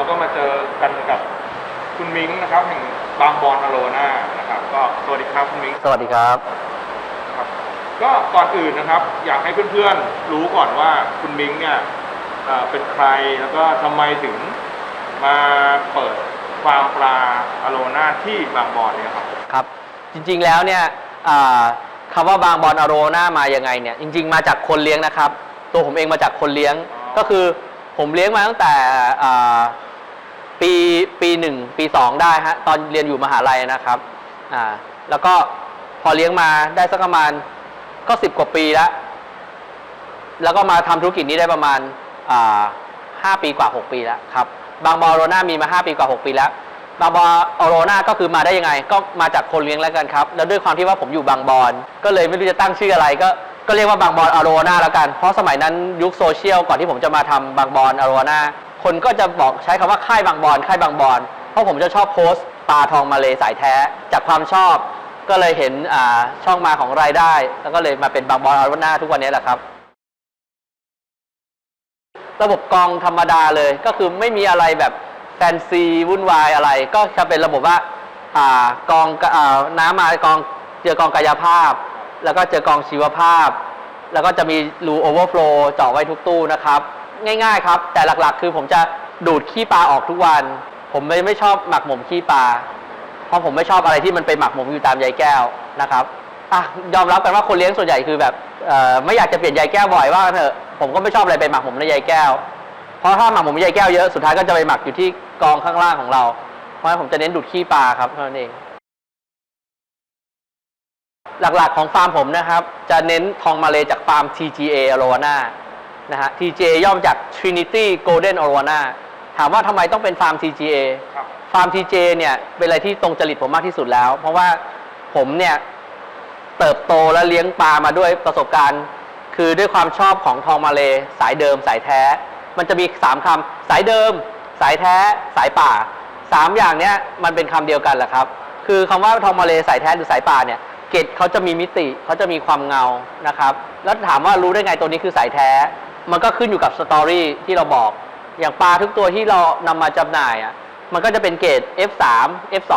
เราก็มาเจอกันกับคุณมิ้งนะครับแห่งบางบอนอโรนานะครับ ก็สวัสดีครับคุณมิ้งสวัสดีครับ ครับ ก็ก่อนอื่นนะครับ อยากให้เพื่อนๆรู้ก่อนว่าคุณมิ้งเนี่ยเอ่อเป็นใครแล้วก็ทำไมถึงมาเปิดฟาร์มปลาอโรนาที่บางบอนเนี่ยครับ ครับ จริงๆแล้วเนี่ยอ่าคำว่าบางบอลอโรนามายังไงเนี่ย จริง ๆ มาจากคนเลี้ยงนะครับ ตัวผมเองมาจากคนเลี้ยงอ๋อก็คือผมเลี้ยงมาตั้งแต่อ่า ปีปีหนึ่งปีสองได้ฮะตอนเรียนอยู่มหาลัยนะครับอ่าแล้วก็พอเลี้ยงมาได้สักประมาณก็สิบกว่าปีแล้ว แล้วก็มาทำธุรกิจนี้ได้ประมาณอ่าห้าปีกว่าหกปีแล้วครับบางบอลโรนามีมาห้าปีกว่าหกปีแล้วบางบอลอโรนาก็คือมาได้ยังไง ก็มาจากคนเลี้ยงแล้วกันครับ แล้วด้วยความที่ว่าผมอยู่บางบอนก็เลยไม่รู้จะตั้งชื่ออะไร ก็ก็เรียกว่าบางบอนอโรนาแล้วกัน เพราะสมัยนั้นยุคโซเชียลก่อนที่ผมจะมาทำบางบอนอโรนา คนก็จะบอกใช้คำว่าค่ายบางบอนค่ายบางบอนเพราะผมจะชอบโพสต์ปลาทองมาเลสายแท้ จากความชอบก็เลยเห็นช่องมาของรายได้ แล้วก็เลยมาเป็นบางบอนอโรนาทุกวันนี้แหละครับ ระบบกองธรรมดาเลยก็คือไม่มีอะไรแบบแฟนซีวุ่นวายอะไร ก็จะเป็นระบบว่าอากองอน้ำมากองเจอกองกายภาพ แล้วก็เจอกองชีวภาพ แล้วก็จะมีรูโอเวอร์โฟลเจาะไว้ทุกตู้นะครับ ง่าย ๆ ครับ แต่หลักๆ คือผมจะดูดขี้ปลาออกทุกวัน ผมไม่ไม่ชอบหมักหมมขี้ปลาเพราะผมไม่ชอบอะไรที่มันไปหมักหมมอยู่ตามใยแก้วนะครับอะยอมรับกันว่าคนเลี้ยงส่วนใหญ่คือแบบไม่อยากจะเปลี่ยนใยแก้วบ่อยว่าเถอะผมก็ไม่ชอบอะไรไปหมักหมมในใยแก้ว เพราะถ้าหมักหมมในใยแก้วเยอะสุดท้ายก็จะไปหมักอยู่ที่กองข้างล่างของเรา เพราะฉะนั้นผมจะเน้นดูดขี้ปลาครับเท่านั้นเองหลักๆของฟาร์มผมนะครับ จะเน้นทองมาเลจากฟาร์ม TGA Arowana นะฮะ TGA ย่อมาจาก Trinity Golden Arowana ถามว่าทำไมต้องเป็นฟาร์ม TGA ครับ ฟาร์ม TJ เนี่ยเป็นอะไรที่ตรงจริตผมมากที่สุดแล้ว เพราะว่าผมเนี่ยเติบโตและเลี้ยงปลามาด้วยประสบการณ์ คือด้วยความชอบของทองมาเลสายเดิมสายแท้ มันจะมีสามคำสายเดิม สายแท้ สายป่าสามอย่างเนี้ยมันเป็นคำเดียวกันแหละครับ คือคำว่าทองมาเลสายแท้หรือสายป่าเนี่ยเกตเขาจะมีมิติเขาจะมีความเงานะครับ แล้วถามว่ารู้ได้ไงตัวนี้คือสายแท้ มันก็ขึ้นอยู่กับสตอรี่ที่เราบอก อย่างปลาทุกตัวที่เรานำมาจำหน่ายอะมันก็จะเป็นเกรด F3 F2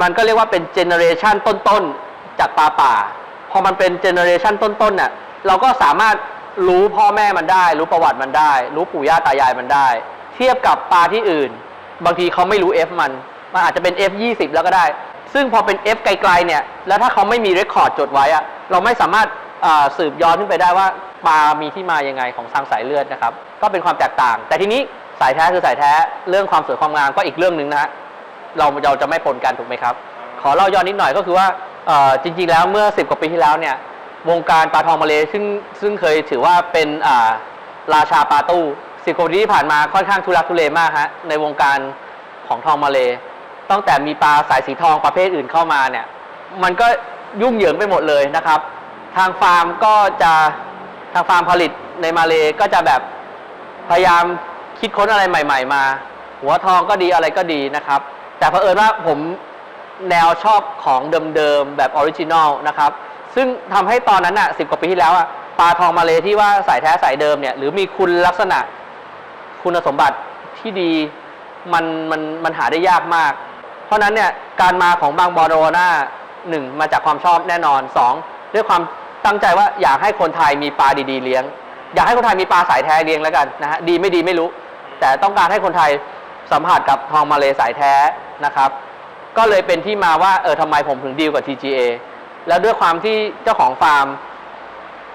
มันก็เรียกว่าเป็นเจเนเรชันต้นๆจากปลาป่า พอมันเป็นเจเนเรชันต้นๆน่ะเราก็สามารถรู้พ่อแม่มันได้ รู้ประวัติมันได้ รู้ปู่ย่าตายายมันได้ เทียบกับปลาที่อื่น บางทีเขาไม่รู้ F มัน มันอาจจะเป็น F 20แล้วก็ได้ ซึ่งพอเป็น F ไกลๆเนี่ย แล้วถ้าเขาไม่มีเรคคอร์ดจดไว้อะเราไม่สามารถสืบย้อนขึ้นไปได้ว่า ปลามีที่มายังไงของทางสายเลือดนะครับ ก็เป็นความแตกต่าง แต่ทีนี้สายแท้คือสายแท้เรื่องความสวยความงามก็อีกเรื่องหนึ่งนะฮะเราเราจะไม่ปนกันถูกไหมครับ ขอเล่าย้อนนิดหน่อยก็คือว่าจริง ๆ แล้วเมื่อ 10 กว่าปีที่แล้วเนี่ยวงการปลาทองมาเลซึ่งซึ่งเคยถือว่าเป็นาราชาปลาตู้สิบกว่าปีที่ผ่านมาค่อนข้างทุรักทุเลมากฮะในวงการของทองมาเลตั้งแต่มีปลาสายสีทองประเภทอื่นเข้ามาเนี่ย มันก็ยุ่งเหยิงไปหมดเลยนะครับ ทางฟาร์มก็จะ ทางฟาร์มผลิตในมาเลก็จะแบบพยายามคิดค้นอะไรใหม่ ๆ มา หัวทองก็ดีอะไรก็ดีนะครับ แต่เผอิญว่าผมแนวชอบของเดิมๆแบบออริจินอลนะครับ ซึ่งทำให้ตอนนั้นอะสิบกว่าปีที่แล้วอะปลาทองมาเลที่ว่าสายแท้สายเดิมเนี่ยหรือมีคุณลักษณะคุณสมบัติที่ดีมันมันมันหาได้ยากมาก เพราะฉะนั้นเนี่ยการมาของบางบอโรนาหนึ่งมาจากความชอบแน่นอนสองด้วยความ ตั้งใจว่าอยากให้คนไทยมีปลาดีๆเลี้ยง อยากให้คนไทยมีปลาสายแท้เลี้ยงแล้วกันนะฮะดีไม่ดีไม่รู้ แต่ต้องการให้คนไทยสัมผัสกับทองมาเลสายแท้นะครับ ก็เลยเป็นที่มาว่าเออทำไมผมถึงดีลกับ TGA แล้วด้วยความที่เจ้าของฟาร์ม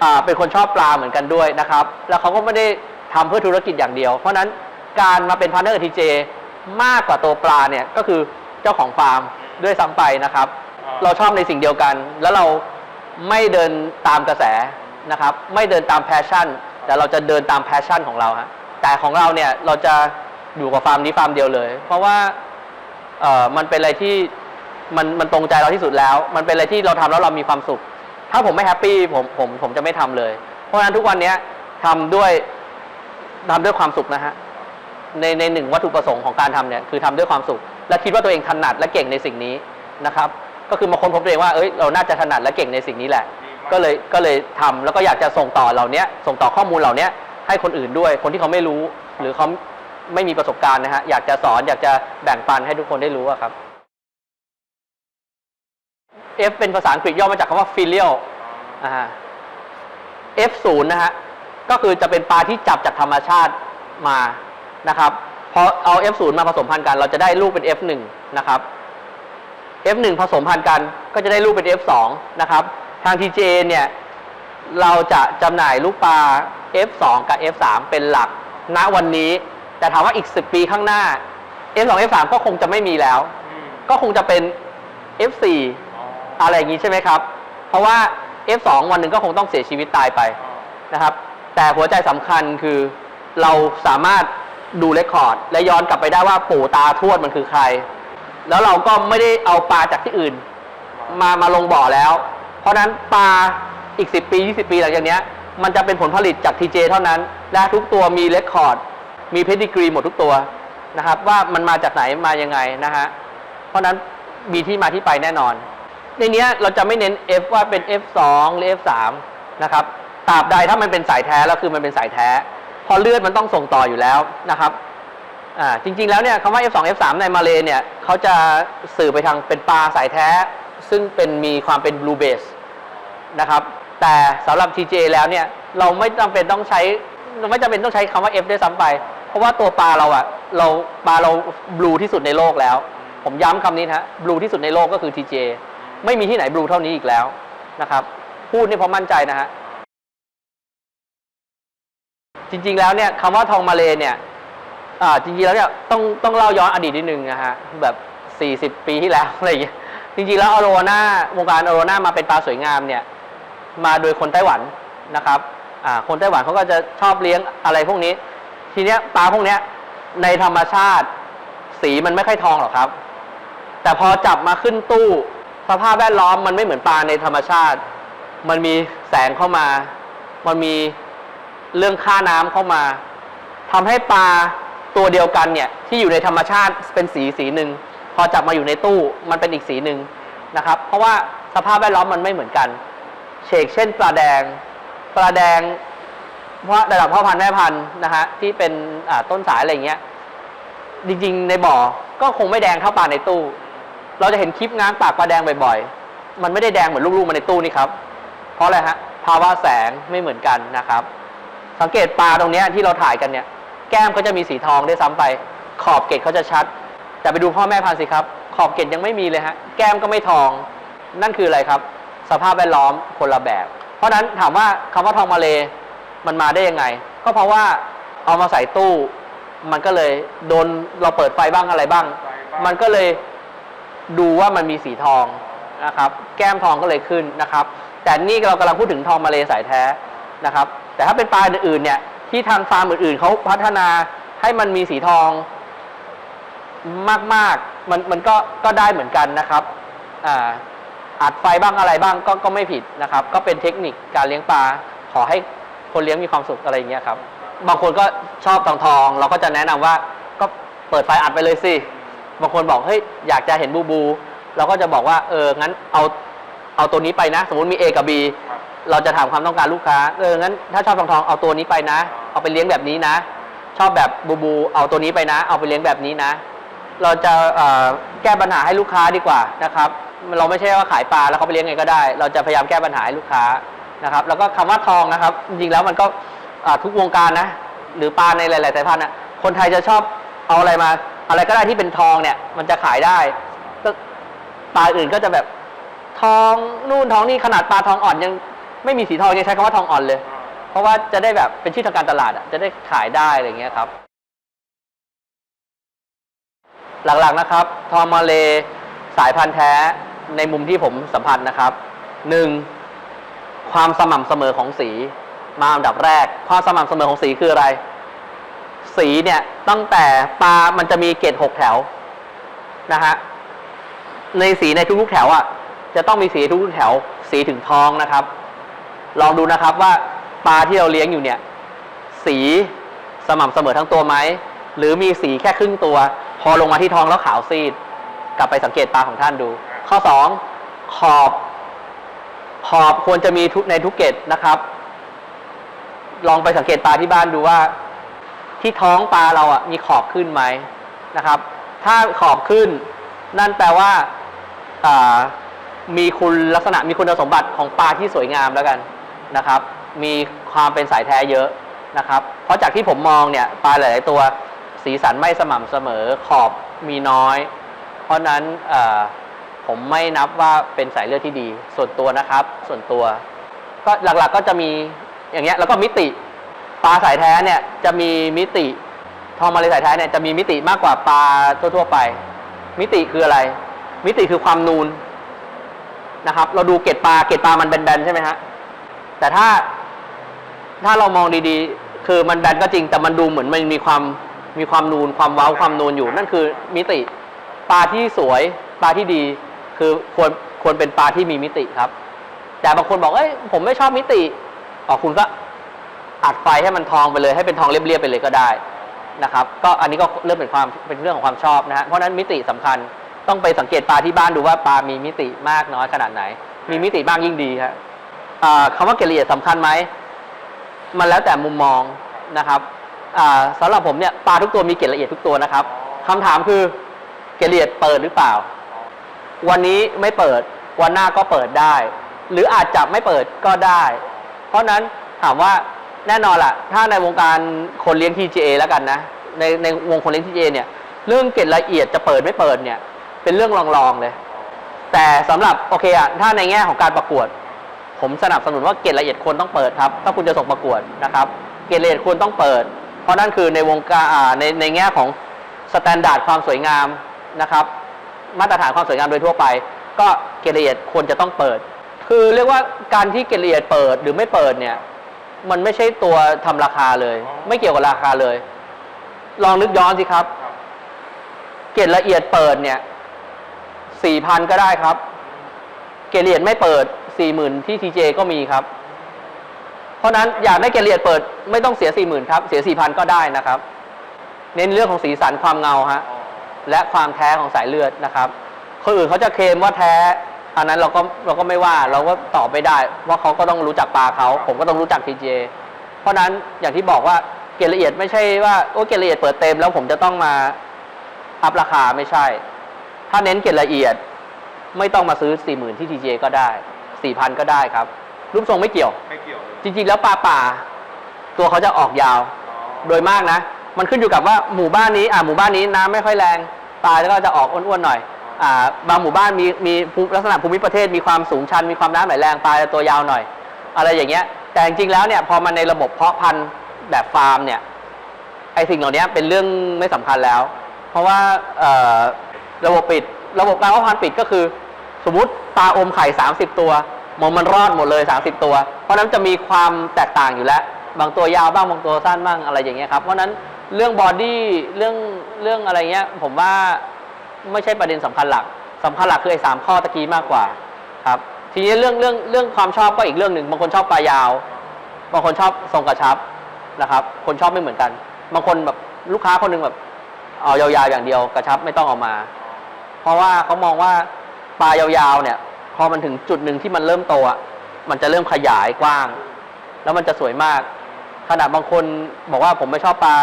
อ่าเป็นคนชอบปลาเหมือนกันด้วยนะครับ แล้วเขาก็ไม่ได้ทำเพื่อธุรกิจอย่างเดียว เพราะนั้นการมาเป็นพาร์ทเนอร์กับ TGA มากกว่าตัวปลาเนี่ยก็คือเจ้าของฟาร์มด้วยซ้ำไปนะครับ เราชอบในสิ่งเดียวกัน แล้วเรา ไม่เดินตามกระแสนะครับ ไม่เดินตามแพชชั่น แต่เราจะเดินตามแพชชั่นของเราฮะแต่ของเราเนี่ยเราจะอยู่กับฟาร์มนี้ฟาร์มเดียวเลย เพราะว่าเออมันเป็นอะไรที่มันมันตรงใจเราที่สุดแล้ว มันเป็นอะไรที่เราทำแล้วเรามีความสุข ถ้าผมไม่แฮปปี้ผมผมผมจะไม่ทำเลย เพราะฉะนั้นทุกวันเนี้ยทำด้วยทำด้วยความสุขนะฮะในในหนึ่งวัตถุประสงค์ของการทำเนี่ยคือทำด้วยความสุข และคิดว่าตัวเองถนัดและเก่งในสิ่งนี้นะครับ ก็คือมาค้นพบตัวเองว่าเอ้ยเราน่าจะถนัดและเก่งในสิ่งนี้แหละ ก็เลยก็เลยทำแล้วก็อยากจะส่งต่อเหล่าเนี้ยส่งต่อข้อมูลเหล่าเนี้ยให้คนอื่นด้วย คนที่เขาไม่รู้ หรือเขาไม่มีประสบการณ์นะฮะอยากจะสอนอยากจะแบ่งปันให้ทุกคนได้รู้อะครับ F เป็นภาษาอังกฤษย่อมาจากคำว่า filial อ่า F0 นะฮะก็คือจะเป็นปลาที่จับจากธรรมชาติมานะครับพอเอา F0 มาผสมพันธุ์กัน เราจะได้ลูกเป็น F1 นะครับ F1 ผสมพันธุ์กันก็จะได้ลูกเป็น F2 นะครับ ทาง TJ เนี่ย เราจะจำหน่ายลูกปลา F2 กับ F3 เป็นหลัก ณ วันนี้ แต่ถามว่าอีก 10 ปีข้างหน้า F2 F3 ก็คงจะไม่มีแล้ว ก็คงจะเป็น F4 ออะไรอย่างนี้ใช่ไหมครับ เพราะว่า F2 วันหนึ่งก็คงต้องเสียชีวิตตายไปนะครับ แต่หัวใจสำคัญคือเราสามารถดูเรคคอร์ด และย้อนกลับไปได้ว่าปู่ตาทวดมันคือใคร แล้วเราก็ไม่ได้เอาปลาจากที่อื่น มามาลงบ่อแล้ว เพราะฉะนั้นปลาอีก 10 ปี 20 ปีหลังจากเนี้ย มันจะเป็นผลผลิตจาก TJ เจเท่านั้น และทุกตัวมีเรคคอร์ด มีเพดิกรีหมดทุกตัวนะครับ ว่ามันมาจากไหนมายังไงนะฮะเพราะฉะนั้นมีที่มาที่ไปแน่นอน ในเนี้ยเราจะไม่เน้น F ว่าเป็น F2 หรือ F3 นะครับตราบใดถ้ามันเป็นสายแท้แล้วคือมันเป็นสายแท้ พอเลือดมันต้องส่งต่ออยู่แล้วนะครับ อ่าจริง ๆ แล้วเนี่ยคำว่า F2 F3 ในมาเลเนี่ยเขาจะสื่อไปทางเป็นปลาสายแท้ ซึ่งเป็นมีความเป็น blue base นะครับ แต่สำหรับ TJ แล้วเนี่ยเราไม่จำเป็นต้องใช้เราไม่จำเป็นต้องใช้คำว่า F ด้วยซ้ำไป เพราะว่าตัวปลาเราอะเราปลาเรา blue ที่สุดในโลกแล้ว ผมย้ำคำนี้นะฮะ blue ที่สุดในโลกก็คือ TJ ไม่มีที่ไหน blue เท่านี้อีกแล้วนะครับ พูดนี่เพราะมั่นใจนะฮะจริง ๆ แล้วเนี่ยคำว่าทองมาเลเนี่ย อ่าจริงๆแล้วเนี่ยต้องต้องเล่าย้อนอดีตนิดนึงนะฮะแบบ 40 ปีที่แล้วอะไรอย่างเงี้ยจริงๆแล้วอโรนาวงการอโรนามาเป็นปลาสวยงามเนี่ยมาโดยคนไต้หวันนะครับอ่าคนไต้หวันเขาก็จะชอบเลี้ยงอะไรพวกนี้ ทีเนี้ยปลาพวกเนี้ยในธรรมชาติสีมันไม่ค่อยทองหรอกครับ แต่พอจับมาขึ้นตู้สภาพแวดล้อมมันไม่เหมือนปลาในธรรมชาติ มันมีแสงเข้ามา มันมีเรื่องค่าน้ำเข้ามาทำให้ปลา ตัวเดียวกันเนี่ยที่อยู่ในธรรมชาติเป็นสีสีหนึ่งพอจับมาอยู่ในตู้มันเป็นอีกสีหนึ่งนะครับ เพราะว่าสภาพแวดล้อมมันไม่เหมือนกันเชกเช่นปลาแดงปลาแดงเพราะระดับพ่อพันธุ์แม่พันธุ์นะฮะที่เป็นต้นสายอะไรเงี้ยจริงๆในบ่อก็คงไม่แดงเท่าปลาในตู้ เราจะเห็นคลิปง้างปากปลาแดงบ่อยๆ มันไม่ได้แดงเหมือนลูกๆมาในตู้นี่ครับเพราะอะไรฮะภาวะแสงไม่เหมือนกันนะครับ สังเกตปลาตรงนี้ที่เราถ่ายกันเนี่ย แก้มเขาจะมีสีทองได้วยซ้ำไป ขอบเกล็ดเขาจะชัด แต่ไปดูพ่อแม่พันธุ์สิครับ ขอบเกล็ดยังไม่มีเลยฮะแก้มก็ไม่ทอง นั่นคืออะไรครับ สภาพแวดล้อมคนละแบบ เพราะนั้นถามว่าคำว่าทองมาเลมันมาได้ยังไง ก็เพราะว่าเอามาใส่ตู้ มันก็เลยโดนเราเปิดไฟบ้างอะไรบ้างไฟบ้าง มันก็เลยดูว่ามันมีสีทองนะครับ แก้มทองก็เลยขึ้นนะครับ แต่นี่เรากำลังพูดถึงทองมาเลสายแท้นะครับ แต่ถ้าเป็นปลาอื่นๆเนี่ย ที่ทางฟาร์มอื่นๆเขาพัฒนาให้มันมีสีทองมากๆ มันมันก็ก็ได้เหมือนกันนะครับอ่าอัดไฟบ้างอะไรบ้างก็ก็ไม่ผิดนะครับ ก็เป็นเทคนิคการเลี้ยงปลาขอให้คนเลี้ยงมีความสุขอะไรอย่างเงี้ยครับ บางคนก็ชอบทองทอง เราก็จะแนะนำว่าก็เปิดไฟอัดไปเลยสิ บางคนบอกเฮ้ยอยากจะเห็นบูบู เราก็จะบอกว่าเอองั้นเอาเอาตัวนี้ไปนะ สมมติมี A กับ B เราจะถามความต้องการลูกค้าเอองั้นถ้าชอบทองทองเอาตัวนี้ไปนะ เอาไปเลี้ยงแบบนี้นะ ชอบแบบบูบูเอาตัวนี้ไปนะ เอาไปเลี้ยงแบบนี้นะ เราจะแก้ปัญหาให้ลูกค้าดีกว่านะครับเราไม่ใช่ว่าขายปลาแล้วเขาไปเลี้ยงไงก็ได้ เราจะพยายามแก้ปัญหาให้ลูกค้านะครับ แล้วก็คำว่าทองนะครับ จริงๆแล้วมันก็ทุกวงการนะ หรือปลาในหลาย ๆ สายพันธุ์นะคนไทยจะชอบเอาอะไรมา อะไรก็ได้ที่เป็นทองเนี่ย มันจะขายได้ก็ปลาอื่นก็จะแบบทองนู่นทองนี่ขนาดปลาทองอ่อนยัง ไม่มีสีทองยังใช้คำว่าทองอ่อนเลย เพราะว่าจะได้แบบเป็นชื่อทางการตลาดอะจะได้ขายได้อะไรอย่างเงี้ยครับ หลักๆนะครับ ทอมมาเลสายพันธุ์แท้ในมุมที่ผมสัมพันธ์นะครับหนึ่งความสม่ำเสมอของสี มาอันดับแรก ความสม่ำเสมอของสีคืออะไร สีเนี่ยตั้งแต่ปลามันจะมีเกรดหกแถวนะฮะในสีในทุกๆแถวอะจะต้องมีสีทุกๆแถว สีถึงทองนะครับ ลองดูนะครับว่าปลาที่เราเลี้ยงอยู่เนี่ย สีสม่ำเสมอทั้งตัวไหม หรือมีสีแค่ครึ่งตัว พอลงมาที่ท้องแล้วขาวซีด กลับไปสังเกตปลาของท่านดู ข้อ 2 ขอบ ขอบควรจะมีทุกในทุกเกตนะครับ ลองไปสังเกตปลาที่บ้านดูว่า ที่ท้องปลาเราอะมีขอบขึ้นไหมนะครับ ถ้าขอบขึ้น นั่นแปลว่าอ่ามีคุณลักษณะมีคุณสมบัติของปลาที่สวยงามแล้วกัน นะครับ มีความเป็นสายแท้เยอะนะครับ เพราะจากที่ผมมองเนี่ยปลาหลาย ๆ ตัวสีสันไม่สม่ำเสมอขอบมีน้อย เพราะนั้นผมไม่นับว่าเป็นสายเลือดที่ดี ส่วนตัวนะครับ ส่วนตัว ก็หลัก ๆ ก็จะมีอย่างเงี้ยแล้วก็มิติปลาสายแท้เนี่ยจะมีมิติทองมาเลยสายแท้เนี่ยจะมีมิติมากกว่าปลาทั่ว ๆ ไป มิติคืออะไร มิติคือความนูนนะครับ เราดูเกล็ดปลาเกล็ดปลามันแบนๆใช่ไหมฮะ แต่ถ้าถ้าเรามองดีๆ คือมันแบนก็จริง แต่มันดูเหมือนมันมีความมีความนูนความเว้าความนูนอยู่ นั่นคือมิติ ปลาที่สวยปลาที่ดี คือควรควรเป็นปลาที่มีมิติครับ แต่บางคนบอกเอ้ยผมไม่ชอบมิติอ๋อคุณก็อัดไฟให้มันทองไปเลย ให้เป็นทองเรียบๆไปเลยก็ได้นะครับ ก็อันนี้ก็เริ่มเป็นความเป็นเรื่องของความชอบนะฮะเพราะนั้นมิติสำคัญต้องไปสังเกตปลาที่บ้านดูว่าปลามีมิติมากน้อยขนาดไหน มีมิติมากยิ่งดีครับ คำว่าเกลียดสำคัญไหม มันแล้วแต่มุมมองนะครับอ่าสำหรับผมเนี่ยปลาทุกตัวมีเกล็ดละเอียดทุกตัวนะครับคำถามคือเกล็ดละเอียดเปิดหรือเปล่า วันนี้ไม่เปิด วันหน้าก็เปิดได้ หรืออาจจะไม่เปิดก็ได้ เพราะฉะนั้นถามว่าแน่นอนล่ะ ถ้าในวงการคนเลี้ยง TGA แล้วกันนะ ในในวงคนเลี้ยง TGA เนี่ย เรื่องเกร็ดละเอียดจะเปิดไม่เปิดเนี่ย เป็นเรื่องรองๆเลย แต่สำหรับโอเคอะถ้าในแง่ของการประกวด ผมสนับสนุนว่าเกร็ดละเอียดควรต้องเปิดครับ ถ้าคุณจะส่งประกวดนะครับ เกร็ดละเอียดควรต้องเปิด เพราะนั่นคือในวงการในในแง่ของสแตนดาร์ดความสวยงามนะครับ มาตรฐานความสวยงามโดยทั่วไป ก็เกรดละเอียดควรจะต้องเปิด คือเรียกว่าการที่เกรดละเอียดเปิดหรือไม่เปิดเนี่ย มันไม่ใช่ตัวทำราคาเลย ไม่เกี่ยวกับราคาเลย ลองนึกย้อนสิครับ เกรดละเอียดเปิดเนี่ยสี่พันก็ได้ครับ เกรดละเอียดไม่เปิด สี่หมื่นที่ทีเจก็มีครับ เพราะนั้นอยากได้เกลียดเปิดไม่ต้องเสียสี่หมื่นครับ เสียสี่พันก็ได้นะครับ เน้นเรื่องของสีสันความเงาฮะและความแท้ของสายเลือดนะครับคนอื่นเขาจะเคลมว่าแท้อันนั้นเราก็เราก็ไม่ว่าเราก็ตอบไม่ได้ ว่าเขาก็ต้องรู้จักปลาเขาผมก็ต้องรู้จัก TJ เพราะนั้นอย่างที่บอกว่าเกรดละเอียดไม่ใช่ว่าโอ้เกรดละเอียดเปิดเต็มแล้วผมจะต้องมาอัพราคาไม่ใช่ ถ้าเน้นเกรดละเอียดไม่ต้องมาซื้อ 4 0,000 ที่ TJ ก็ได้ 4,000 ก็ได้ครับ รูปทรงไม่เกี่ยว ไม่เกี่ยวเลยจริงๆ แล้วปลาป่า ตัวเขาจะออกยาวโดยมากนะ มันขึ้นอยู่กับว่าหมู่บ้านนี้อ่าหมู่บ้านนี้น้ำไม่ค่อยแรงปลาแล้วก็จะออกอ้วนๆหน่อยอ่าบางหมู่บ้านมีมีภูลักษณะภูมิประเทศมีความสูงชันมีความน้ำไหลแรงปลาจะตัวยาวหน่อย อะไรอย่างเงี้ย แต่จริงๆแล้วเนี่ยพอมันในระบบเพาะพันธุ์แบบฟาร์มเนี่ยไอสิ่งเหล่านี้เป็นเรื่องไม่สำคัญแล้ว เพราะว่าเอ่อระบบปิดระบบการเพาะพันธุ์ปิดก็คือ สมมติปลาอมไข่ 30 ตัวมองมันรอดหมดเลย 30 ตัว เพราะนั้นจะมีความแตกต่างอยู่แล้ว บางตัวยาวบ้างบางตัวสั้นบ้างอะไรอย่างเงี้ยครับ เพราะนั้นเรื่องบอดี้เรื่องเรื่องอะไรเงี้ยผมว่าไม่ใช่ประเด็นสำคัญหลักสำคัญหลักคือไอ้สามข้อตะกี้มากกว่าครับทีนี้เรื่องเรื่องเรื่องความชอบก็อีกเรื่องหนึ่งบางคนชอบปลายาว บางคนชอบทรงกระชับนะครับ คนชอบไม่เหมือนกัน บางคนแบบลูกค้าคนหนึงแบบเอายาวๆอย่างเดียวกระชับไม่ต้องเอามา เพราะว่าเขามองว่า ปลายาวๆ เนี่ย พอมันถึงจุดหนึ่งที่มันเริ่มโตอะมันจะเริ่มขยายกว้าง แล้วมันจะสวยมาก ขนาดบางคนบอกว่าผมไม่ชอบปลา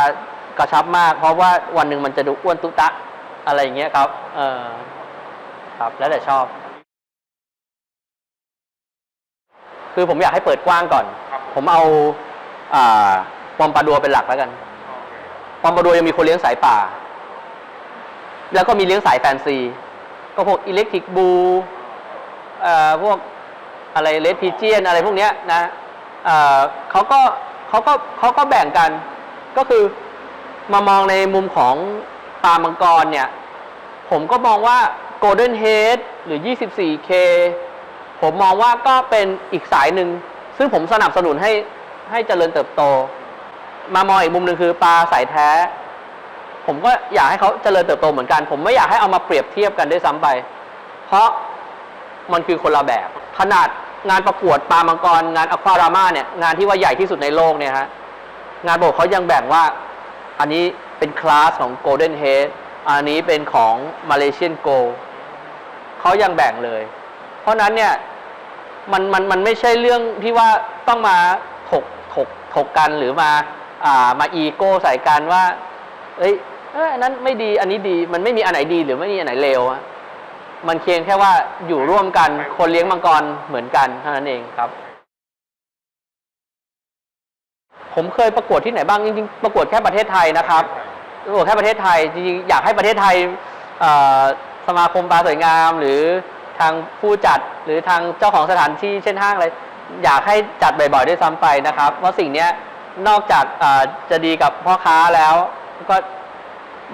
กระชับมาก เพราะว่าวันหนึ่งมันจะดูอ้วนตุ๊ตะอะไรอย่างเงี้ยครับ เออครับ แล้วแต่ชอบ คือผมอยากให้เปิดกว้างก่อนครับผมเอาอ่าปอมปลาดัวเป็นหลักแล้วกันโอเคปอมปลาดัวยังมีคนเลี้ยงสายป่า แล้วก็มีเลี้ยงสายแฟนซี ก็พวกอิเล็กทริกบูอ่อพวกอะไรเลดพีเจียนอะไรพวกเนี้ยนะเเขาก็เขาก็เขาก็แบ่งกัน ก็คือมามองในมุมของปลามังกรเนี่ย ผมก็มองว่า Golden Head หรือ 24K ผมมองว่าก็เป็นอีกสายหนึ่ง ซึ่งผมสนับสนุนให้ให้เจริญเติบโต มามองอีกมุมหนึ่งคือปลาสายแท้ ผมก็อยากให้เขาเจริญเติบโตเหมือนกัน ผมไม่อยากให้เอามาเปรียบเทียบกันด้วยซ้ำไป เพราะมันคือคนละแบบ ขนาดงานประกวดปลามังกร งานอควารามาเนี่ยงานที่ว่าใหญ่ที่สุดในโลกเนี่ยฮะงานโบกเขายังแบ่งว่า อันนี้เป็นคลาสของ Golden Head อันนี้เป็นของ Malaysian Gold เขายังแบ่งเลย เพราะฉะนั้นเนี่ยมันมันมันไม่ใช่เรื่องที่ว่าต้องมาถกถกถกกันหรือมาอ่ามาอีโก้ใส่กันว่า เอ้ย เออันนั้นไม่ดีอันนี้ดี มันไม่มีอันไหนดีหรือไม่มีอันไหนเลวอะมันเพียงแค่ว่าอยู่ร่วมกันคนเลี้ยงมังกรเหมือนกันเท่านั้นเองครับ ผมเคยประกวดที่ไหนบ้างจริงๆประกวดแค่ประเทศไทยนะครับประกวดแค่ประเทศไทยจริงๆอยากให้ประเทศไทยสมาคมปลาสวยงาม หรือทางผู้จัดหรือทางเจ้าของสถานที่เช่นห้างอะไรอยากให้จัดบ่อยๆด้วยซ้ำไปนะครับเพราะสิ่งนี้นอกจากจะดีกับพ่อค้าแล้วก็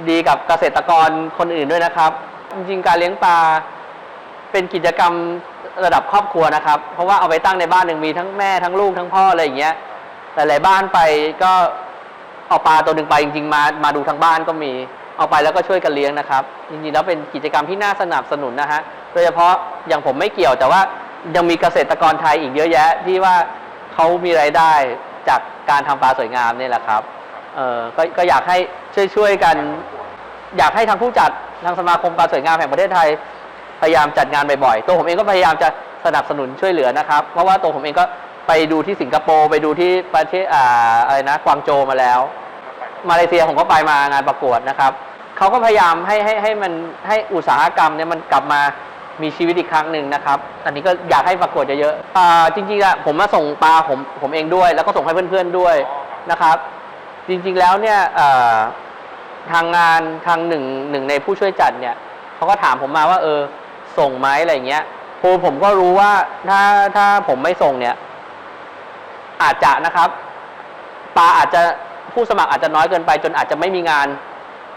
ดีกับเกษตรกรคนอื่นด้วยนะครับ จริงๆการเลี้ยงปลาเป็นกิจกรรมระดับครอบครัวนะครับ เพราะว่าเอาไปตั้งในบ้านหนึ่งมีทั้งแม่ทั้งลูกทั้งพ่ออะไรอย่างเงี้ยหลายๆบ้านไปก็เอาปลาตัวหนึ่งไปจริงๆมามาดูทางบ้านก็มีเอาไปแล้วก็ช่วยกันเลี้ยงนะครับ จริงๆแล้วเป็นกิจกรรมที่น่าสนับสนุนนะฮะโดยเฉพาะอย่างผมไม่เกี่ยวแต่ว่ายังมีเกษตรกรไทยอีกเยอะแยะที่ว่าเขามีรายได้จากการทำปลาสวยงามนี่แหละครับ เออก็ก็อยากให้ช่วยๆกัน อยากให้ทางผู้จัดทางสมาคมปลาสวยงามแห่งประเทศไทย พยายามจัดงานบ่อยๆตัวผมเองก็พยายามจะสนับสนุนช่วยเหลือนะครับ เพราะว่าตัวผมเองก็ไปดูที่สิงคโปร์ไปดูที่ประเทศอ่าอะไรนะกวางโจมาแล้ว มาเลเซียผมก็ไปมางานประกวดนะครับเขาก็พยายามให้ให้ให้มันให้อุตสาหกรรมเนี่ยมันกลับมามีชีวิตอีกครั้งหนึ่งนะครับ อันนี้ก็อยากให้ประกวดเยอะๆอ่าจริงๆอะผมมาส่งปลาผมผมเองด้วย แล้วก็ส่งให้เพื่อนๆด้วยนะครับ จริงๆแล้วเนี่ยทางงานทางหนึ่งหนึ่งในผู้ช่วยจัดเนี่ยเขาก็ถามผมมาว่า เออ ส่งไหมอะไรเงี้ยครูผมก็รู้ว่าถ้าถ้าผมไม่ส่งเนี่ย อาจจะนะครับปลาอาจจะผู้สมัครอาจจะน้อยเกินไปจนอาจจะไม่มีงาน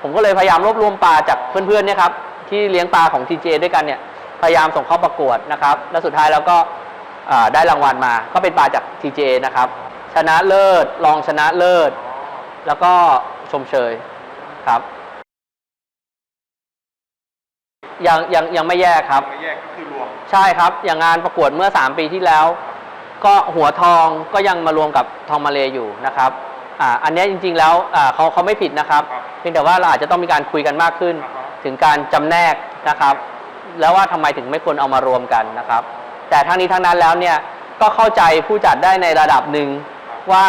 ผมก็เลยพยายามรวบรวมปลาจากเพื่อนๆเนี่ยครับที่เลี้ยงปลาของ TJ ด้วยกันเนี่ย พยายามส่งเข้าประกวดนะครับ แล้วสุดท้ายแล้วก็ได้รางวัลมา ก็เป็นปลาจาก TJ นะครับ ชนะเลิศรองชนะเลิศ แล้วก็ชมเชยครับ ยังยังยังไม่แยกครับ ไม่แยกก็คือรวมใช่ครับ อย่างงานประกวดเมื่อ 3 ปีที่แล้ว ก็หัวทองก็ยังมารวมกับทองมาเลอยู่นะครับอ่าอันเนี้ยจริง ๆ แล้วอ่าเขาเขาไม่ผิดนะครับครับเพียงแต่ว่าเราอาจจะต้องมีการคุยกันมากขึ้น อ่าฮะถึงการจำแนกนะครับ แล้วว่าทำไมถึงไม่ควรเอามารวมกันนะครับ แต่ทั้งนี้ทั้งนั้นแล้วเนี่ยก็เข้าใจผู้จัดได้ในระดับหนึ่งว่า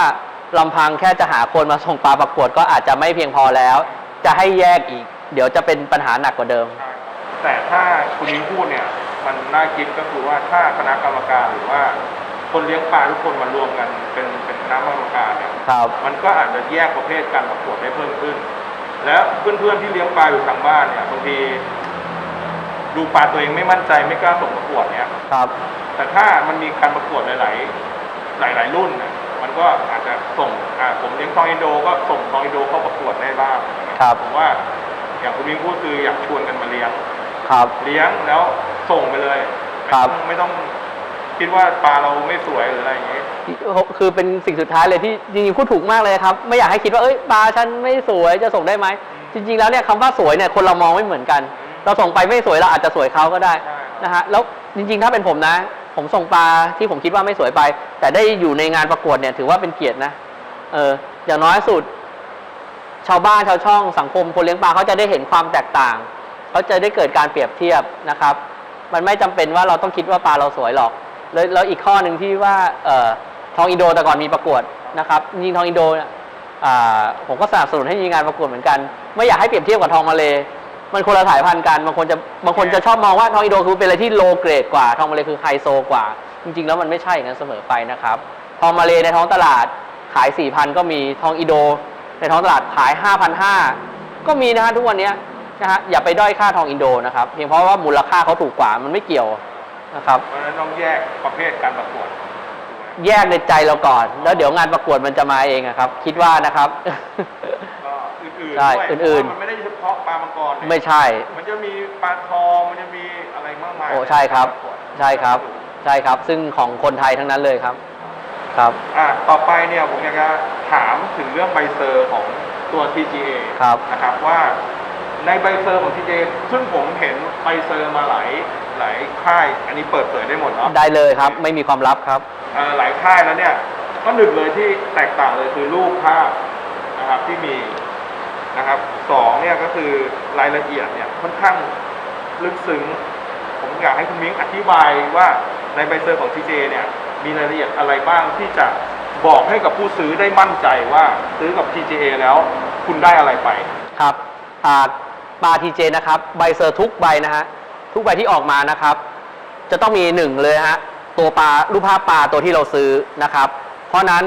ลำพังแค่จะหาคนมาส่งปลาประกวดก็อาจจะไม่เพียงพอแล้ว จะให้แยกอีก เดี๋ยวจะเป็นปัญหาหนักกว่าเดิมใช่ครับแต่ถ้าคุณนิ้งพูดเนี่ย มันน่าคิดก็คือว่าถ้าคณะกรรมการหรือว่า คนเลี้ยงปลาทุกคนมารวมกันเป็นเป็นคณะกรรมการเนี่ยครับมันก็อาจจะแยกประเภทการประกวดได้เพิ่มขึ้น แล้วเพื่อนๆที่เลี้ยงปลาอยู่ทางบ้านเนี่ยบางทีดูปลาตัวเองไม่มั่นใจไม่กล้าส่งประกวดเนี่ยครับ แต่ถ้ามันมีการประกวดหลาย ๆ หลาย ๆ รุ่นเนี่ย มันก็อาจจะส่งอ่าผมเลี้ยงทองอินโดก็ส่งทองอินโดเข้าประกวดได้บ้างครับผมว่าอย่างคุณวิงพูดคืออยากชวนกันมาเลี้ยงครับ เลี้ยงแล้วส่งไปเลยครับไม่ต้องคิดว่าปลาเราไม่สวยหรืออะไรอย่างนี้คือเป็นสิ่งสุดท้ายเลยที่จริงๆพูดถูกมากเลยครับ ไม่อยากให้คิดว่าเอ้ยปลาฉันไม่สวยจะส่งได้ไหมจริง ๆ แล้วเนี่ยคำว่าสวยเนี่ยคนเรามองไม่เหมือนกัน เราส่งไปไม่สวยเราอาจจะสวยเขาก็ได้ใช่นะฮะแล้วจริง ๆ ถ้าเป็นผมนะ ผมส่งปลาที่ผมคิดว่าไม่สวยไป แต่ได้อยู่ในงานประกวดเนี่ย ถือว่าเป็นเกียรตินะเอออย่างน้อยสุด ชาวบ้านชาวช่องสังคมคนเลี้ยงปลาเขาจะได้เห็นความแตกต่างเขาจะได้เกิดการเปรียบเทียบนะครับ มันไม่จำเป็นว่าเราต้องคิดว่าปลาเราสวยหรอกแล้วอีกข้อหนึ่งที่ว่าเออทองอินโดแต่ก่อนมีประกวดนะครับจริงทองอินโดอ่าผมก็สนับสนุนให้มีงานประกวดเหมือนกัน ไม่อยากให้เปรียบเทียบกับทองมาเล มันคนละสายพันธุ์กันบางคนจะบางคนจะชอบมองว่าทองอินโดคือเป็นอะไรที่โลเกรดกว่า ทองมาเลคือไฮโซกว่า จริง ๆ แล้วมันไม่ใช่อย่างนั้นเสมอไปนะครับ ทองมาเลในท้องตลาดขาย 4,000 ก็มีทองอินโด ในท้องตลาดขาย 5,500 ก็มีนะฮะทุกวันเนี้ยนะฮะอย่าไปด้อยค่าทองอินโดนะครับเพียงเพราะว่ามูลค่าเขาถูกกว่ามันไม่เกี่ยวนะครับเพราะฉะนั้นต้องแยกประเภทการประกวดถูกไหมแยกในใจเราก่อน แล้วเดี๋ยวงานประกวดมันจะมาเองอะครับ คิดว่านะครับก็อื่น ๆใช่ด้วยอื่นๆ เพราะว่ามันไม่ได้เฉพาะปลามังกรเนี่ยไม่ใช่ มันจะมีปลาทองมันจะมีอะไรมากมายโอ้ใช่ครับกาปะกวดใช่ครับ ใช่ครับ ซึ่งของคนไทยทั้งนั้นเลยครับ ครับ อะต่อไปเนี่ยผมอยากจะถามถึงเรื่องใบเซอร์ของตัว TGA ครับ นะครับว่าในใบเซอร์ของ TGA ซึ่งผมเห็นใบเซอร์มาหลายหลายค่าย อันนี้เปิดเผยได้หมดเนาะ ได้เลยครับ ไม่มีความลับครับ เอ่อหลายค่ายแล้วเนี่ยก็หนึ่งเลยที่แตกต่างเลยคือรูปภาพนะครับที่มี นะครับสองเนี่ยก็คือรายละเอียดเนี่ยค่อนข้างลึกซึ้ง ผมอยากให้คุณมิ้งอธิบายว่าในใบเซอร์ของ TJ เนี่ยมีรายละเอียดอะไรบ้างที่จะบอกให้กับผู้ซื้อได้มั่นใจว่าซื้อกับ TGA แล้วคุณได้อะไรไป ครับอ่าปลาทีเจนะครับ ใบเซอร์ทุกใบนะฮะทุกใบที่ออกมานะครับ จะต้องมีหนึ่งเลยฮะตัวปลารูปภาพปลาตัวที่เราซื้อนะครับ เพราะนั้น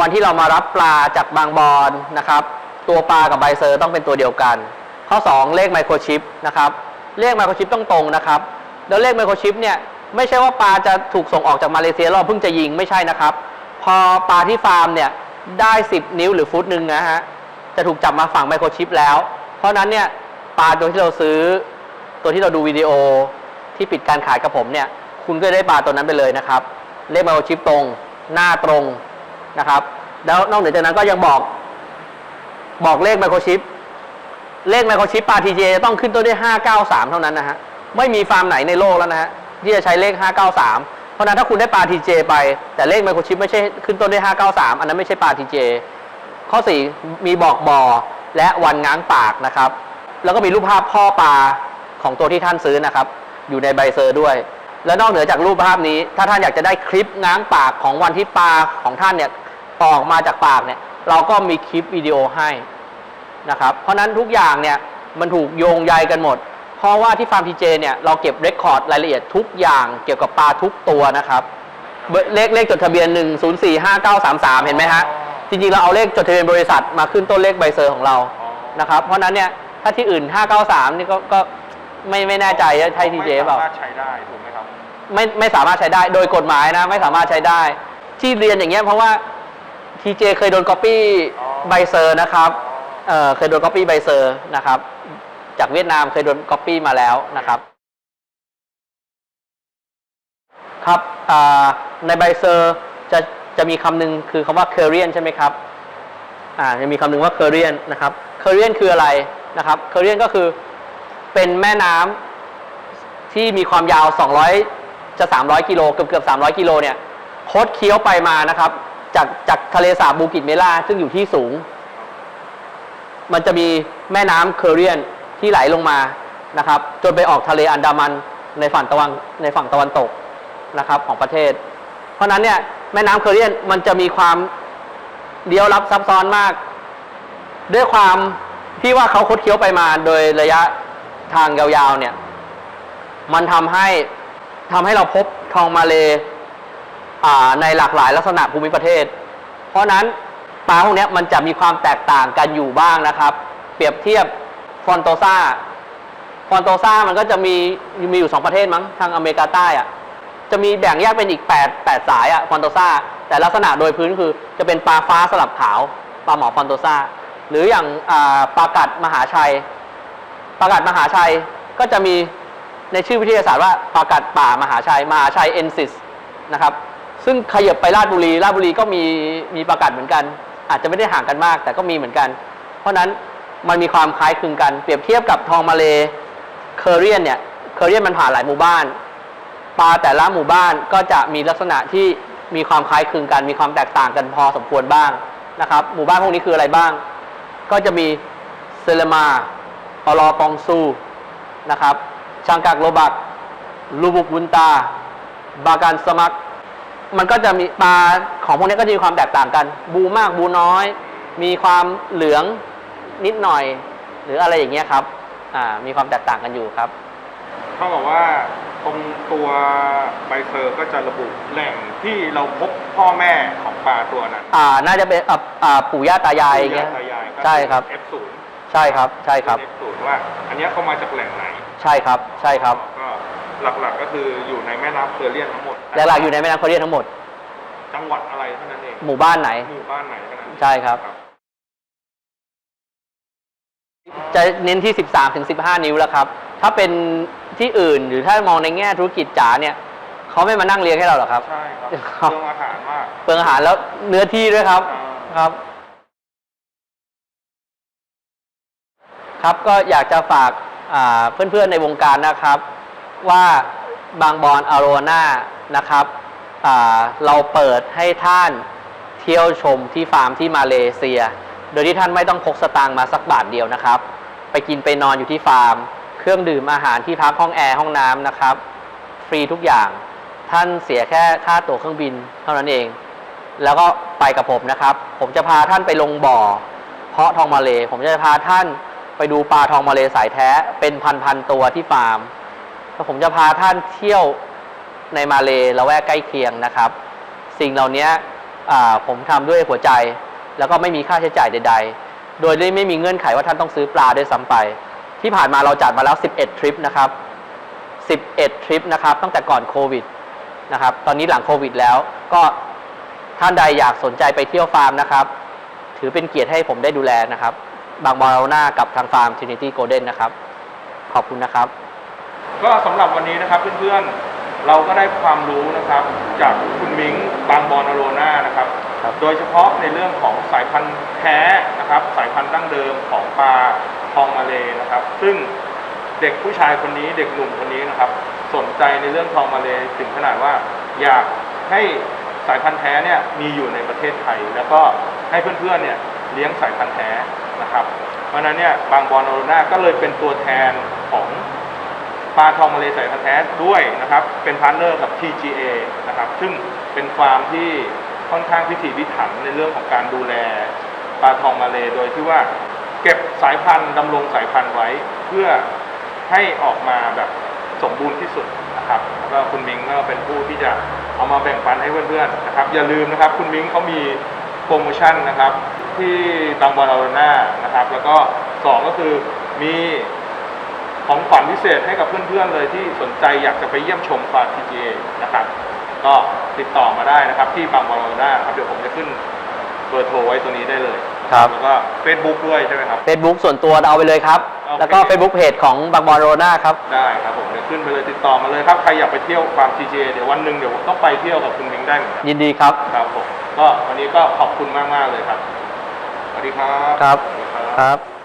วันที่เรามารับปลาจากบางบอนนะครับ ตัวปลากับใบเซอร์ต้องเป็นตัวเดียวกัน ข้อ 2 เลขไมโครชิปนะครับเลขไมโครชิปต้องตรงนะครับแล้วเลขไมโครชิปเนี่ยไม่ใช่ว่าปลาจะถูกส่งออกจากมาเลเซียแล้วเราเพิ่งจะยิงไม่ใช่นะครับ พอปลาที่ฟาร์มเนี่ยได้ 10 นิ้วหรือฟุตหนึ่งนะฮะจะถูกจับมาฝังไมโครชิปแล้ว เพราะฉะนั้นเนี่ยปลาตัวที่เราซื้อ ตัวที่เราดูวิดีโอที่ปิดการขายกับผมเนี่ยคุณก็ได้ปลาตัวนั้นไปเลยนะครับ เลขไมโครชิปตรงหน้าตรงนะครับ แล้วนอกเหนือจากนั้นก็ยังบอก บอกเลขไมโครชิป เลขไมโครชิปปลาทีเจต้องขึ้นต้นด้วย 593 เท่านั้นนะฮะ ไม่มีฟาร์มไหนในโลกแล้วนะฮะ ที่จะใช้เลข 593 เพราะนั้นถ้าคุณได้ปลาทีเจไป แต่เลขไมโครชิปไม่ใช่ขึ้นต้นด้วย 593 อันนั้นไม่ใช่ปลาทีเจข้อ 4 มีบอกบอและวันง้างปากนะครับ แล้วก็มีรูปภาพพ่อปลาของตัวที่ท่านซื้อนะครับ อยู่ในใบเซอร์ด้วย และนอกเหนือจากรูปภาพนี้ ถ้าท่านอยากจะได้คลิปง้างปากของวันที่ปลาของท่านเนี่ยออกมาจากปากเนี่ย เราก็มีคลิปวิดีโอให้นะครับ เพราะฉะนั้นทุกอย่างเนี่ยมันถูกโยงใยกันหมด เพราะว่าที่ฟาร์มพีเจเนี่ยเราเก็บเรคคอร์ดรายละเอียดทุกอย่างเกี่ยวกับปลาทุกตัวนะครับเบอร์เลขเลขจดทะเบียน 1045933 เห็นไหมฮะ จริงๆ เราเอาเลขจดทะเบียนบริษัทมาขึ้นต้นเลขใบเซอร์ของเรานะครับ เพราะฉะนั้นเนี่ยถ้าที่อื่น 593 นี่ก็ก็ไม่ไม่แน่ใจว่าใช่ทีเจเปล่าไม่สามารถใช้ได้ถูกไหมครับไม่ไม่สามารถใช้ได้โดยกฎหมายนะไม่สามารถใช้ได้ ที่เรียนอย่างเงี้ยเพราะว่า ทีเจเคยโดนก๊อปปี้อ๋อใบเซอร์นะครับเอ่อเคยโดนก๊อปปี้ใบเซอร์นะครับ จากเวียดนามเคยโดนก๊อปปี้มาแล้วนะครับ ครับอ่าในใบเซอร์จะจะมีคำหนึ่งคือคำว่า Korean ใช่ไหมครับอ่าจะมีคำหนึ่งว่า Korean นะครับ Korean คืออะไรนะครับ Korean ก็คือเป็นแม่น้ำที่มีความยาว 200 จะ 300 กิโลเกือบเกือบ300 กิโลเนี่ยคดเคี้ยวไปมานะครับ จากจากทะเลสาบบูกิจเมล่าซึ่งอยู่ที่สูง มันจะมีแม่น้ำเคอรียนที่ไหลลงมานะครับ จนไปออกทะเลอันดามันในฝั่งตะวันในฝั่งตะวันตกนะครับของประเทศ เพราะนั้นเนี่ยแม่น้ำเคอรียนมันจะมีความเลี้ยวลับซับซ้อนมาก ด้วยความที่ว่าเขาคดเคี้ยวไปมาโดยระยะทางยาวๆเนี่ย มันทำให้ทำให้เราพบทองมาเล ในหลากหลายลักษณะภูมิประเทศ เพราะนั้นปลาพวกนี้มันจะมีความแตกต่างกันอยู่บ้างนะครับ เปรียบเทียบฟอนโตซาฟอนโตซามันก็จะมีมีอยู่สองประเทศมั้งทางอเมริกาใต้อะจะมีแบ่งแยกเป็นอีก 8 8 สายอะฟอนโตซาแต่ลักษณะโดยพื้นคือจะเป็นปลาฟ้าสลับขาวปลาหมอฟอนโตซาหรืออย่างปลากัดมหาชัยปลากัดมหาชัยก็จะมีในชื่อวิทยาศาสตร์ว่าปลากัดป่ามหาชัยมหาชัยเอนซิสนะครับ ซึ่งขยับไปราชบุรีราชบุรีก็มีมีปลากัดเหมือนกัน อาจจะไม่ได้ห่างกันมาก แต่ก็มีเหมือนกัน เพราะนั้นมันมีความคล้ายคลึงกัน เปรียบเทียบกับทองมาเลเคอเรียนเนี่ยเคอเรียนมันผ่านหลายหมู่บ้านปลาแต่ละหมู่บ้านก็จะมีลักษณะที่มีความคล้ายคลึงกัน มีความแตกต่างกันพอสมควรบ้างนะครับ หมู่บ้านพวกนี้คืออะไรบ้าง ก็จะมีเซเลมาอลอปองซูนะครับชังกักโลบักลูบุกวุนตา บาการสมัก มันก็จะมีปลาของพวกนี้ก็จะมีความแตกต่างกัน บูมากบูน้อย มีความเหลืองนิดหน่อย หรืออะไรอย่างเงี้ยครับอ่ามีความแตกต่างกันอยู่ครับเท่ากับว่าตรงตัวใบเซอร์ก็จะระบุแหล่งที่เราพบพ่อแม่ของปลาตัวนั้นอ่าน่าจะเป็นอ่าอ่าปู่ย่าตายายอย่างเงี้ย ปู่ตายายก็ใช่ครับอ F0 ใช่ครับใช่ครับ F0 ว่า อันเนี้ยเขามาจากแหล่งไหนใช่ครับใช่ครับ ก็ หลักๆก็คืออยู่ในแม่น้ำเคอเรียนทั้งหมดและหลักอยู่ในแม่น้ำโคเรียนทั้งหมด จังหวัดอะไรเท่านั้นเองหมู่บ้านไหน หมู่บ้านไหนเท่านั้นเองใช่ครับ จะเน้นที่ 13ถึง15 นิ้วแล้วครับ ถ้าเป็นที่อื่นหรือถ้ามองในแง่ธุรกิจจ๋าเนี่ยเขาไม่มานั่งเลี้ยงให้เราหรอกครับ ใช่ครับครับเรื่องอาหารมากเปลืองอาหารแล้วเนื้อที่ด้วยครับอ่าครับ ครับก็อยากจะฝากอ่าเพื่อนๆในวงการนะครับ ว่าบางบอนอาโรนานะครับเราเปิดให้ท่านเที่ยวชมที่ฟาร์มที่มาเลเซีย โดยที่ท่านไม่ต้องพกสตางค์มาสักบาทเดียวนะครับ ไปกินไปนอนอยู่ที่ฟาร์ม เครื่องดื่มอาหารที่พักห้องแอร์ห้องน้ำนะครับ ฟรีทุกอย่างท่านเสียแค่ค่าตั๋วเครื่องบินเท่านั้นเอง แล้วก็ไปกับผมนะครับ ผมจะพาท่านไปลงบ่อ เพาะทองมาเล ผมจะพาท่านไปดูปลาทองมาเลสายแท้เป็นพันๆตัวที่ฟาร์ม แล้วผมจะพาท่านเที่ยวในมาเลละแวกใกล้เคียงนะครับ สิ่งเหล่านี้ผมทำด้วยหัวใจ แล้วก็ไม่มีค่าใช้จ่ายใด ๆ โดยไม่มีเงื่อนไขว่าท่านต้องซื้อปลาด้วยซ้ำไป ที่ผ่านมาเราจัดมาแล้ว 11 ทริปนะครับ 11 ทริปนะครับ ตั้งแต่ก่อนโควิดนะครับ ตอนนี้หลังโควิดแล้วก็ท่านใดอยากสนใจไปเที่ยวฟาร์มนะครับ ถือเป็นเกียรติให้ผมได้ดูแลนะครับ บางบอลหน้ากับทางฟาร์ม Trinity Golden นะครับ ขอบคุณนะครับ ก็สำหรับวันนี้นะครับเพื่อนๆเราก็ได้ความรู้นะครับจากคุณมิงบางบอนอโรนานะครับ ครับโดยเฉพาะในเรื่องของสายพันธุ์แท้นะครับ สายพันธุ์ดั้งเดิมของปลาทองมาเลนะครับ ซึ่งเด็กผู้ชายคนนี้เด็กหนุ่มคนนี้นะครับ สนใจในเรื่องทองมาเลถึงขนาดว่า อยากให้สายพันธุ์แท้เนี่ยมีอยู่ในประเทศไทย แล้วก็ให้เพื่อนๆเนี่ยเลี้ยงสายพันธุ์แท้นะครับ เพราะฉะนั้นเนี่ยบางบอนอโรนาก็เลยเป็นตัวแทนของ ปลาทองมาเลสายแท้ด้วยนะครับ เป็นพาร์ทเนอร์กับ TGA นะครับ ซึ่งเป็นฟาร์มที่ค่อนข้างพิถีพิถันในเรื่องของการดูแลปลาทองมาเลโดยที่ว่าเก็บสายพันธุ์ดำรงสายพันธุ์ไว้ เพื่อให้ออกมาแบบสมบูรณ์ที่สุดนะครับแล้วก็คุณมิงก็เป็นผู้ที่จะเอามาแบ่งปันให้เพื่อนๆนะครับ อย่าลืมนะครับ คุณมิงเขามีโปรโมชั่นนะครับ ที่บางบอลอารีนานะครับ แล้วก็สองก็คือมี ของขวัญพิเศษให้กับเพื่อนๆเลยที่สนใจอยากจะไปเยี่ยมชมฟาร์ม TGA นะครับ ก็ติดต่อมาได้นะครับ ที่บางบอลนาครับเดี๋ยวผมจะขึ้นเบอร์โทรไว้ตัวนี้ได้เลยครับ แล้วก็ Facebook ด้วยใช่ไหมครับ Facebook ส่วนตัวเอาไปเลยครับ โอเค แล้วก็ Facebook เพจของบางบอลโรนาครับ ได้ครับผมเดี๋ยวขึ้นไปเลยติดต่อมาเลยครับใครอยากไปเที่ยวฟาร์ม TGA เดี๋ยววันหนึ่งเดี๋ยวผมต้องไปเที่ยวกับคุณมิงได้เหมือนกันยินดีครับครับผมก็วันนี้ก็ขอบคุณมากๆเลยครับสวัสดีครับ ครับสวัสดีครับครับ